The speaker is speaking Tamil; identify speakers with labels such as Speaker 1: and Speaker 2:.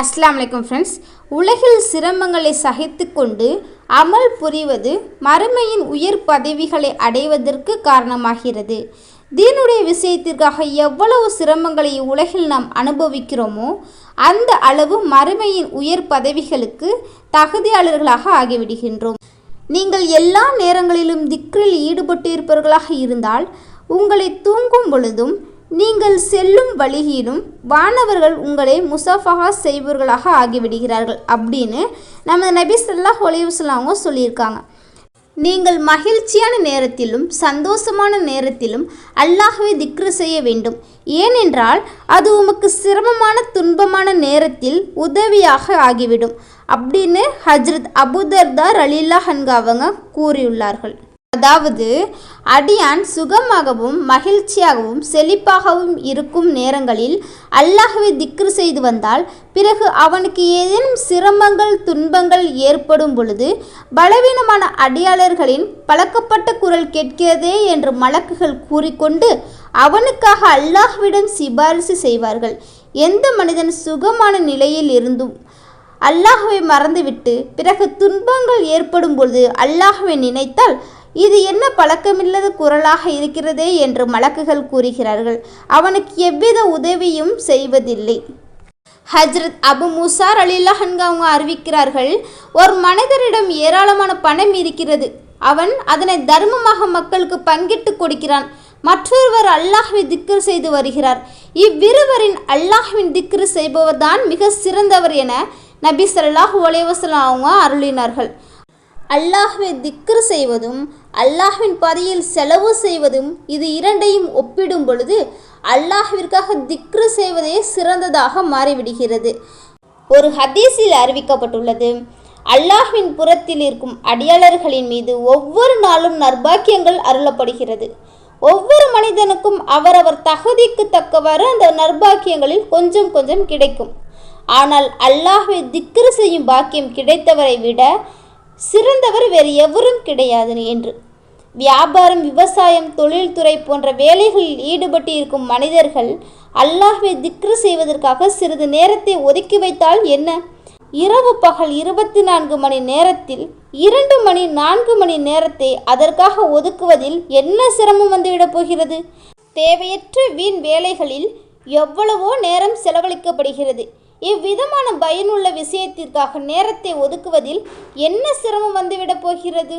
Speaker 1: அஸ்லாம் வலைக்கம் ஃப்ரெண்ட்ஸ் உலகில் சிரமங்களை சகித்துக்கொண்டு அமல் புரிவது மறுமையின் உயர் பதவிகளை அடைவதற்கு காரணமாகிறது. தீனுடைய விஷயத்திற்காக எவ்வளவு சிரமங்களை உலகில் நாம் அனுபவிக்கிறோமோ அந்த அளவு மறுமையின் உயர் பதவிகளுக்கு தகுதியாளர்களாக ஆகிவிடுகின்றோம். நீங்கள் எல்லா நேரங்களிலும் திக்ரில் ஈடுபட்டு இருப்பவர்களாக இருந்தால் உங்களை தூங்கும் பொழுதும் நீங்கள் செல்லும் வழியிலும் வானவர்கள் உங்களை முசாஃபஹா செய்பவர்களாக ஆகிவிடுகிறார்கள் அப்படின்னு நமது நபி சல்லாஹ் அலைஹி சொல்லியிருக்காங்க. நீங்கள் மகிழ்ச்சியான நேரத்திலும் சந்தோஷமான நேரத்திலும் அல்லாஹுவை திக்ரு செய்ய வேண்டும். ஏனென்றால் அது உமக்கு சிரமமான துன்பமான நேரத்தில் உதவியாக ஆகிவிடும் அப்படின்னு ஹஜ்ரத் அபுதர்தார் அலில்லா ஹன்கா அவங்க கூறியுள்ளார்கள். அதாவது அடியான் சுகமாகவும் மகிழ்ச்சியாகவும் செழிப்பாகவும் இருக்கும் நேரங்களில் அல்லாஹ்வை திக்ரு செய்து வந்தால் பிறகு அவனுக்கு ஏதேனும் சிரமங்கள் துன்பங்கள் ஏற்படும் பொழுது பலவீனமான அடியாளர்களின் பழக்கப்பட்ட குரல் கேட்கிறதே என்று மலக்குகள் கூறிக்கொண்டு அவனுக்காக அல்லாஹ்விடம் சிபாரிசு செய்வார்கள். எந்த மனிதன் சுகமான நிலையில் இருந்தும் அல்லாஹுவை மறந்துவிட்டு பிறகு துன்பங்கள் ஏற்படும் பொழுது அல்லாஹுவை நினைத்தால் இது என்ன பழக்கமில்லாத குரலாக இருக்கிறதே என்று மலக்குகள் கூறுகிறார்கள். அவனுக்கு எவ்வித உதவியும் செய்வதில்லை. ஹஜ்ரத் அபு முசார் அலில்லாஹன்க அவங்க அறிவிக்கிறார்கள் ஒரு மனிதரிடம் ஏராளமான பணம் இருக்கிறது. அவன் அதனை தர்மமாக மக்களுக்கு பங்கிட்டு கொடுக்கிறான். மற்றொருவர் அல்லாஹ்வை திக்ரு செய்து வருகிறார். இவ்விருவரின் அல்லாஹ்வின் திக்ரு செய்பவர் தான் மிக சிறந்தவர் என நபி சல்லாஹ் ஒலைவசலாம் அவங்க அருளினார்கள். அல்லாஹ்வை திக்ரு செய்வதும் அல்லாஹ்வின் பாதையில் செலவு செய்வதும் இது இரண்டையும் ஒப்பிடும் பொழுது அல்லாஹ்விற்காக திக்ரு செய்வதே சிறந்ததாக மாறிவிடுகிறது. ஒரு ஹதீஸில் அறிவிக்கப்பட்டுள்ளது அல்லாஹ்வின் புறத்தில் இருக்கும் அடியாளர்களின் மீது ஒவ்வொரு நாளும் நர்பாக்கியங்கள் அருளப்படுகிறது. ஒவ்வொரு மனிதனுக்கும் அவரவர் தகுதிக்கு தக்கவாறு அந்த நர்பாக்கியங்களில் கொஞ்சம் கொஞ்சம் கிடைக்கும். ஆனால் அல்லாஹ்வை திக்ரு செய்யும் பாக்கியம் கிடைத்தவரை விட சிறந்தவர் வேறு எவரும் கிடையாது என்று. வியாபாரம் விவசாயம் தொழில்துறை போன்ற வேலைகளில் ஈடுபட்டு இருக்கும் மனிதர்கள் அல்லாஹ்வை திக்ரு செய்வதற்காக சிறிது நேரத்தை ஒதுக்கி வைத்தால் என்ன? இரவு பகல் இருபத்தி நான்கு மணி நேரத்தில் இரண்டு மணி நான்கு மணி நேரத்தை அதற்காக ஒதுக்குவதில் என்ன சிரமம் வந்துவிடப் போகிறது? தேவையற்ற வீண் வேலைகளில் எவ்வளவோ நேரம் செலவழிக்கப்படுகிறது. இவ்விதமான பயனுள்ள விஷயத்திற்காக நேரத்தை ஒதுக்குவதில் என்ன சிரமம் வந்துவிடப் போகிறது?